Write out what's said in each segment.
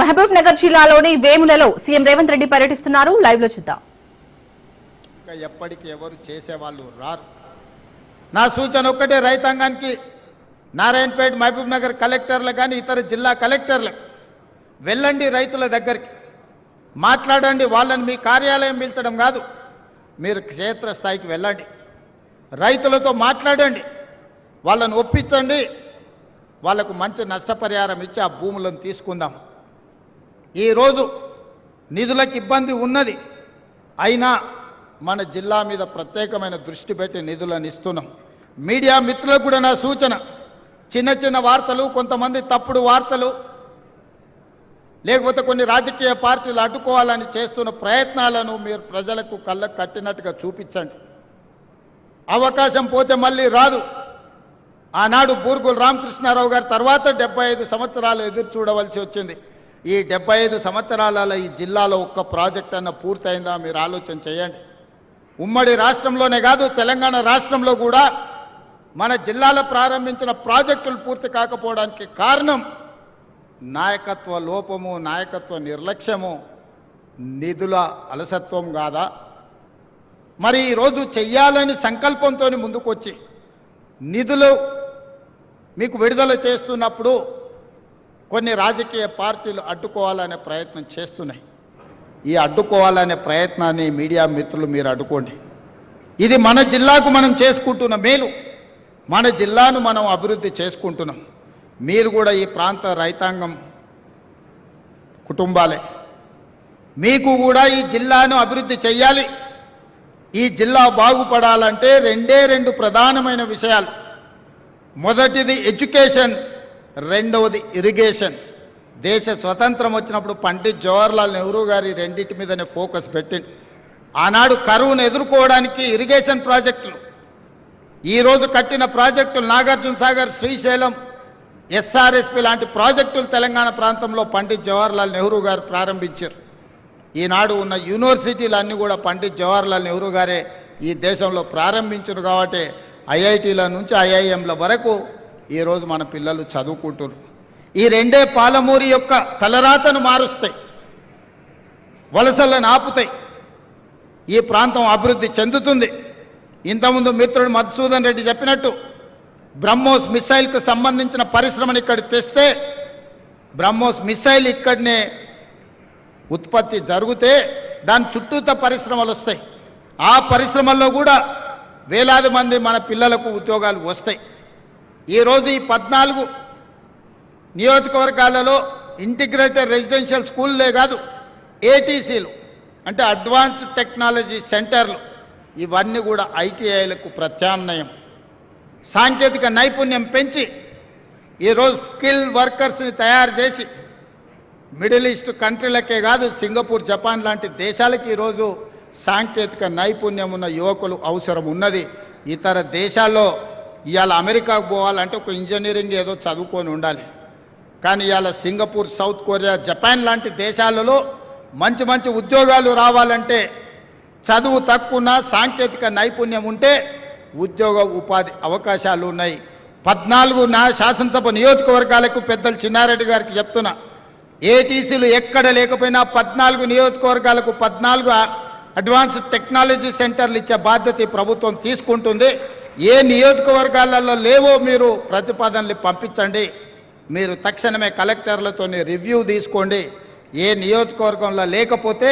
మహబూబ్ నగర్ జిల్లాలోని వేములలో సీఎం రేవంత్ రెడ్డి పర్యటిస్తున్నారు. లైవ్లో చూద్దాం. ఇంకా ఎప్పటికీ ఎవరు చేసేవాళ్ళు రారు. నా సూచన ఒక్కటే రైతాంగానికి నారాయణపేట మహబూబ్ నగర్ కలెక్టర్లు కానీ ఇతర జిల్లా కలెక్టర్లకు వెళ్ళండి రైతుల దగ్గరికి. మాట్లాడండి వాళ్ళని మీ కార్యాలయం పిలిచడం కాదు. మీరు క్షేత్రస్థాయికి వెళ్ళండి. రైతులతో మాట్లాడండి. వాళ్ళని ఒప్పించండి. వాళ్ళకు మంచి నష్టపరిహారం ఇచ్చి ఆ భూములను తీసుకుందాం. ఈరోజు నిధులకు ఇబ్బంది ఉన్నది. అయినా మన జిల్లా మీద ప్రత్యేకమైన దృష్టి పెట్టి నిధులను ఇస్తున్నాం. మీడియా మిత్రులకు కూడా నా సూచన చిన్న చిన్న వార్తలు కొంతమంది తప్పుడు వార్తలు లేకపోతే కొన్ని రాజకీయ పార్టీలు అడ్డుకోవాలని చేస్తున్న ప్రయత్నాలను మీరు ప్రజలకు కళ్ళకు కట్టినట్టుగా చూపించండి. అవకాశం పోతే మళ్ళీ రాదు. ఆనాడు బూర్గుల రామకృష్ణారావు గారి తర్వాత డెబ్బై ఐదు సంవత్సరాలు ఎదురు చూడవలసి వచ్చింది. ఈ డెబ్బై ఐదు సంవత్సరాల ఈ జిల్లాలో ఒక్క ప్రాజెక్ట్ అన్న పూర్తయిందా మీరు ఆలోచన చేయండి. ఉమ్మడి రాష్ట్రంలోనే కాదు తెలంగాణ రాష్ట్రంలో కూడా మన జిల్లాలో ప్రారంభించిన ప్రాజెక్టులు పూర్తి కాకపోవడానికి కారణం నాయకత్వ లోపము నాయకత్వ నిర్లక్ష్యము నిధుల అలసత్వం కాదా? మరి ఈరోజు చెయ్యాలని సంకల్పంతో ముందుకొచ్చి నిధులు మీకు విడుదల చేస్తున్నప్పుడు కొన్ని రాజకీయ పార్టీలు అడ్డుకోవాలనే ప్రయత్నం చేస్తున్నాయి. ఈ అడ్డుకోవాలనే ప్రయత్నాన్ని మీడియా మిత్రులు మీరు అడ్డుకోండి. ఇది మన జిల్లాకు మనం చేసుకుంటున్న మేలు. మన జిల్లాను మనం అభివృద్ధి చేసుకుంటున్నాం. మీరు కూడా ఈ ప్రాంత రైతాంగం కుటుంబాలే. మీకు కూడా ఈ జిల్లాను అభివృద్ధి చేయాలి ఈ జిల్లా బాగుపడాలంటే రెండే రెండు ప్రధానమైన విషయాలు. మొదటిది ఎడ్యుకేషన్. రెండవది ఇరిగేషన్ దేశ స్వతంత్రం వచ్చినప్పుడు పండిత్ జవహర్లాల్ నెహ్రూ గారి రెండింటి మీదనే ఫోకస్ పెట్టింది ఆనాడు కరువును ఎదుర్కోవడానికి ఇరిగేషన్ ప్రాజెక్టులు. ఈరోజు కట్టిన ప్రాజెక్టులు నాగార్జున సాగర్ శ్రీశైలం ఎస్ఆర్ఎస్పి లాంటి ప్రాజెక్టులు తెలంగాణ ప్రాంతంలో పండిత్ జవహర్లాల్ నెహ్రూ గారు ప్రారంభించారు. ఈనాడు ఉన్న యూనివర్సిటీలు అన్నీ కూడా పండిత్ జవహర్లాల్ నెహ్రూ గారే ఈ దేశంలో ప్రారంభించారు కాబట్టి ఐఐటీల నుంచి ఐఐఎంల వరకు ఈరోజు మన పిల్లలు చదువుకుంటున్నారు. ఈ రెండే పాలమూరి యొక్క తలరాతను మారుస్తాయి. వలసలను ఆపుతాయి. ఈ ప్రాంతం అభివృద్ధి చెందుతుంది. ఇంతకుముందు మిత్రుడు మధుసూదన్ రెడ్డి చెప్పినట్టు బ్రహ్మోస్ మిసైల్కు సంబంధించిన పరిశ్రమను ఇక్కడ తెస్తే బ్రహ్మోస్ మిసైల్ ఇక్కడనే ఉత్పత్తి జరిగితే దాని చుట్టూత పరిశ్రమలు వస్తాయి. ఆ పరిశ్రమల్లో కూడా వేలాది మంది మన పిల్లలకు ఉద్యోగాలు వస్తాయి. ఈరోజు ఈ పద్నాలుగు నియోజకవర్గాలలో ఇంటిగ్రేటెడ్ రెసిడెన్షియల్ స్కూల్లే కాదు ఏటీసీలు అంటే అడ్వాన్స్డ్ టెక్నాలజీ సెంటర్లు ఇవన్నీ కూడా ఐటీఐలకు ప్రత్యామ్నాయం. సాంకేతిక నైపుణ్యం పెంచి ఈరోజు స్కిల్ వర్కర్స్ని తయారు చేసి మిడిల్ ఈస్ట్ కంట్రీలకే కాదు సింగపూర్ జపాన్ లాంటి దేశాలకి ఈరోజు సాంకేతిక నైపుణ్యం ఉన్న యువకులు అవసరం ఉన్నది. ఇతర దేశాల్లో ఇవాళ అమెరికాకు పోవాలంటే ఒక ఇంజనీరింగ్ ఏదో చదువుకొని ఉండాలి. కానీ ఇవాళ సింగపూర్ సౌత్ కొరియా జపాన్ లాంటి దేశాలలో మంచి మంచి ఉద్యోగాలు రావాలంటే చదువు తక్కువ సాంకేతిక నైపుణ్యం ఉంటే ఉద్యోగ ఉపాధి అవకాశాలు ఉన్నాయి. పద్నాలుగు నా శాసనసభ నియోజకవర్గాలకు పెద్దలు చిన్నారెడ్డి గారికి చెప్తున్నా. ఏటీసీలు ఎక్కడ లేకపోయినా పద్నాలుగు నియోజకవర్గాలకు పద్నాలుగు అడ్వాన్స్డ్ టెక్నాలజీ సెంటర్లు ఇచ్చే బాధ్యత ప్రభుత్వం తీసుకుంటుంది. ఏ నియోజకవర్గాలలో లేవో మీరు ప్రతిపాదనలు పంపించండి. మీరు తక్షణమే కలెక్టర్లతో రివ్యూ తీసుకోండి. ఏ నియోజకవర్గంలో లేకపోతే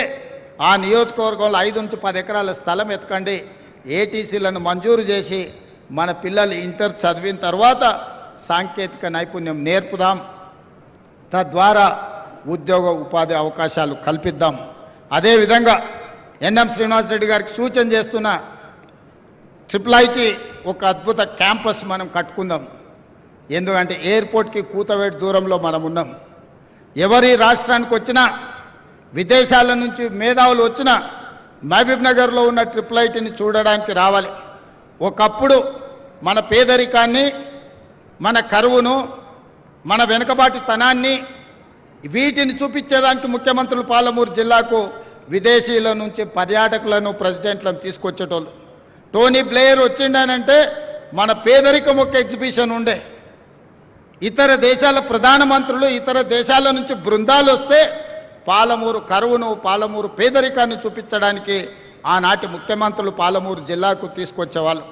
ఆ నియోజకవర్గంలో ఐదు నుంచి పది ఎకరాల స్థలం ఎతకండి. ఏటీసీలను మంజూరు చేసి మన పిల్లలు ఇంటర్ చదివిన తర్వాత సాంకేతిక నైపుణ్యం నేర్పుదాం. తద్వారా ఉద్యోగ ఉపాధి అవకాశాలు కల్పిద్దాం. అదేవిధంగా ఎన్ఎం శ్రీనివాసరెడ్డి గారికి సూచన చేస్తున్న ట్రిపుల్ ఐటీ ఒక అద్భుత క్యాంపస్ మనం కట్టుకుందాం. ఎందుకంటే ఎయిర్పోర్ట్కి కూతవేటి దూరంలో మనం ఉన్నాం. ఎవరి రాష్ట్రానికి వచ్చినా విదేశాల నుంచి మేధావులు వచ్చినా మహబూబ్ నగర్లో ఉన్న ట్రిపుల్ ఐటీని చూడడానికి రావాలి. ఒకప్పుడు మన పేదరికాన్ని మన కరువును మన వెనుకబాటుతనాన్ని వీటిని చూపించేదానికి ముఖ్యమంత్రులు పాలమూరు జిల్లాకు విదేశీయుల నుంచి పర్యాటకులను ప్రెసిడెంట్లను తీసుకొచ్చేటోళ్ళు. టోనీ బ్లేయర్ వచ్చిండనంటే మన పేదరికం ఒక ఎగ్జిబిషన్ ఉండే. ఇతర దేశాల ప్రధానమంత్రులు ఇతర దేశాల నుంచి బృందాలు వస్తే పాలమూరు కరువును పాలమూరు పేదరికాన్ని చూపించడానికి ఆనాటి ముఖ్యమంత్రులు పాలమూరు జిల్లాకు తీసుకొచ్చేవాళ్ళు.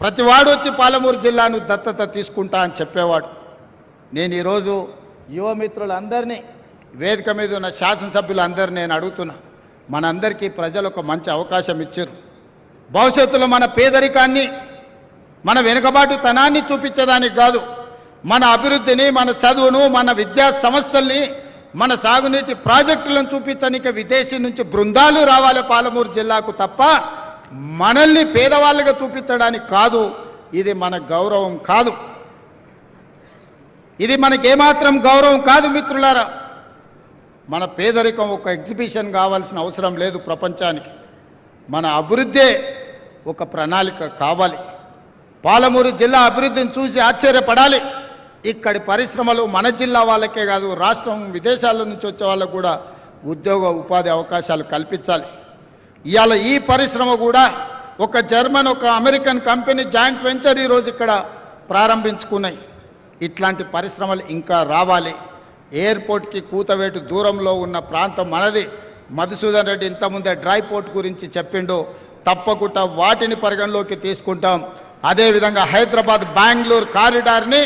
ప్రతివాడు వచ్చి పాలమూరు జిల్లాను దత్తత తీసుకుంటా అని చెప్పేవాడు. నేను ఈరోజు యువమిత్రులందరినీ వేదిక మీద ఉన్న శాసనసభ్యులందరినీ నేను అడుగుతున్నా. మనందరికీ ప్రజలు ఒక మంచి అవకాశం ఇచ్చారు. భవిష్యత్తులో మన పేదరికాన్ని మన వెనుకబాటుతనాన్ని చూపించడానికి కాదు. మన అభివృద్ధిని మన చదువును మన విద్యా సంస్థల్ని మన సాగునీటి ప్రాజెక్టులను చూపించడానికి విదేశీ నుంచి బృందాలు రావాలి పాలమూరు జిల్లాకు తప్ప మనల్ని పేదవాళ్ళుగా చూపించడానికి కాదు. ఇది మన గౌరవం కాదు. ఇది మనకేమాత్రం గౌరవం కాదు మిత్రులారా. మన పేదరికం ఒక ఎగ్జిబిషన్ కావాల్సిన అవసరం లేదు ప్రపంచానికి. మన అభివృద్ధే ఒక ప్రణాళిక కావాలి. పాలమూరు జిల్లా అభివృద్ధిని చూసి ఆశ్చర్యపడాలి. ఇక్కడి పరిశ్రమలు మన జిల్లా వాళ్ళకే కాదు రాష్ట్రం విదేశాల నుంచి వచ్చే వాళ్ళకు కూడా ఉద్యోగ ఉపాధి అవకాశాలు కల్పించాలి. ఇవాళ ఈ పరిశ్రమ కూడా ఒక జర్మన్ ఒక అమెరికన్ కంపెనీ జాయింట్ వెంచర్ ఈరోజు ఇక్కడ ప్రారంభించుకున్నాయి. ఇట్లాంటి పరిశ్రమలు ఇంకా రావాలి. ఎయిర్పోర్ట్కి కూతవేటు దూరంలో ఉన్న ప్రాంతం మనది. మధుసూదన్ రెడ్డి ఇంతకుముందే డ్రై పోర్ట్ గురించి చెప్పిండు. తప్పకుండా వాటిని పరిగణలోకి తీసుకుంటాం. అదేవిధంగా హైదరాబాద్ బెంగళూరు కారిడార్ని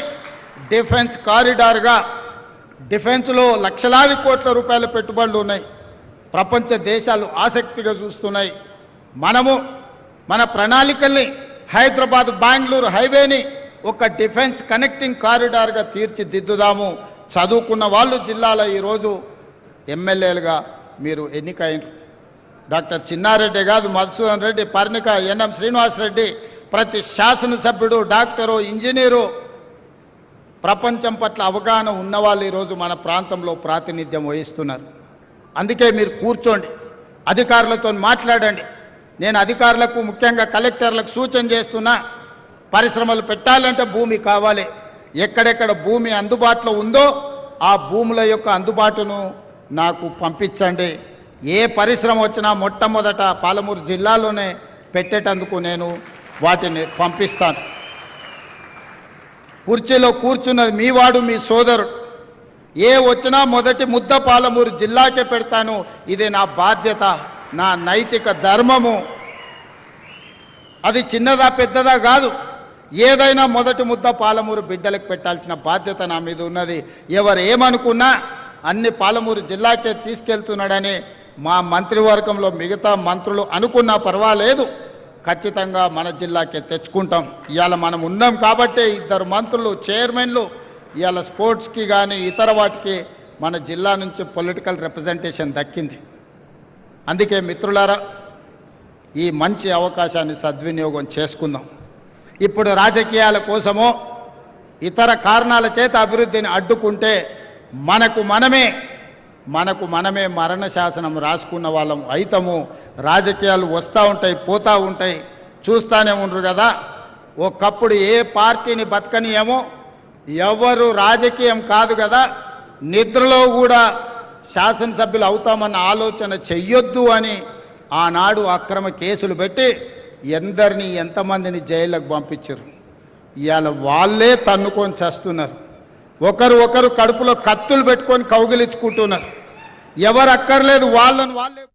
డిఫెన్స్ కారిడార్గా డిఫెన్స్లో లక్షలాది కోట్ల రూపాయల పెట్టుబడులు ఉన్నాయి. ప్రపంచ దేశాలు ఆసక్తిగా చూస్తున్నాయి. మనము మన ప్రణాళికల్ని హైదరాబాద్ బెంగళూరు హైవేని ఒక డిఫెన్స్ కనెక్టింగ్ కారిడార్గా తీర్చిదిద్దుదాము. చదువుకున్న వాళ్ళు జిల్లాలో ఈరోజు ఎమ్మెల్యేలుగా మీరు ఎన్నికైనారు డాక్టర్ చిన్నారెడ్డి కాదు మధుసూదన్ రెడ్డి పర్ణిక ఎన్ఎం శ్రీనివాసరెడ్డి ప్రతి శాసనసభ్యుడు డాక్టరు ఇంజనీరు ప్రపంచం పట్ల అవగాహన ఉన్నవాళ్ళు ఈరోజు మన ప్రాంతంలో ప్రాతినిధ్యం వహిస్తున్నారు. అందుకే మీరు కూర్చోండి అధికారులతో మాట్లాడండి. నేను అధికారులకు ముఖ్యంగా కలెక్టర్లకు సూచన చేస్తున్నా పరిశ్రమలు పెట్టాలంటే భూమి కావాలి. ఎక్కడెక్కడ భూమి అందుబాటులో ఉందో ఆ భూముల యొక్క అందుబాటును నాకు పంపించండి. ఏ పరిశ్రమ వచ్చినా మొట్టమొదట పాలమూరు జిల్లాలోనే పెట్టేటందుకు నేను వాటిని పంపిస్తాను. కుర్చీలో కూర్చున్నది మీ వాడు మీ సోదరుడు. ఏ వచ్చినా మొదటి ముద్ద పాలమూరు జిల్లాకే పెడతాను. ఇది నా బాధ్యత నా నైతిక ధర్మము. అది చిన్నదా పెద్దదా కాదు. ఏదైనా మొదటి ముద్ద పాలమూరు బిడ్డలకు పెట్టాల్సిన బాధ్యత నా మీద ఉన్నది. ఎవరు ఏమనుకున్నా అన్ని పాలమూరు జిల్లాకే తీసుకెళ్తున్నాడని మా మంత్రివర్గంలో మిగతా మంత్రులు అనుకున్నా పర్వాలేదు. ఖచ్చితంగా మన జిల్లాకే తెచ్చుకుంటాం. ఇవాళ మనం ఉన్నాం కాబట్టే ఇద్దరు మంత్రులు చైర్మన్లు ఇవాళ స్పోర్ట్స్కి కానీ ఇతర వాటికి మన జిల్లా నుంచి పొలిటికల్ రిప్రజెంటేషన్ దక్కింది. అందుకే మిత్రులారా ఈ మంచి అవకాశాన్ని సద్వినియోగం చేసుకుందాం. ఇప్పుడు రాజకీయాల కోసమో ఇతర కారణాల చేత అభివృద్ధిని అడ్డుకుంటే మనకు మనమే మనకు మనమే మరణ శాసనం రాసుకున్న వాళ్ళం అయితము రాజకీయాలు వస్తూ ఉంటాయి పోతూ ఉంటాయి చూస్తూనే ఉండరు కదా. ఒకప్పుడు ఏ పార్టీని బతకనియేమో ఎవరు రాజకీయం కాదు కదా. నిద్రలో కూడా శాసనసభ్యులు అవుతామన్న ఆలోచన చెయ్యొద్దు అని ఆనాడు అక్రమ కేసులు పెట్టి ఎందరిని ఎంతమందిని జైళ్ళకు పంపించారు ఇవాళ వాళ్ళే తన్నుకొని చేస్తున్నారు. ఒకరు ఒకరు కడుపులో కత్తులు పెట్టుకొని కౌగిలించుకుంటున్నారు. ఎవరు అక్కర్లేదు వాళ్ళని వాళ్ళే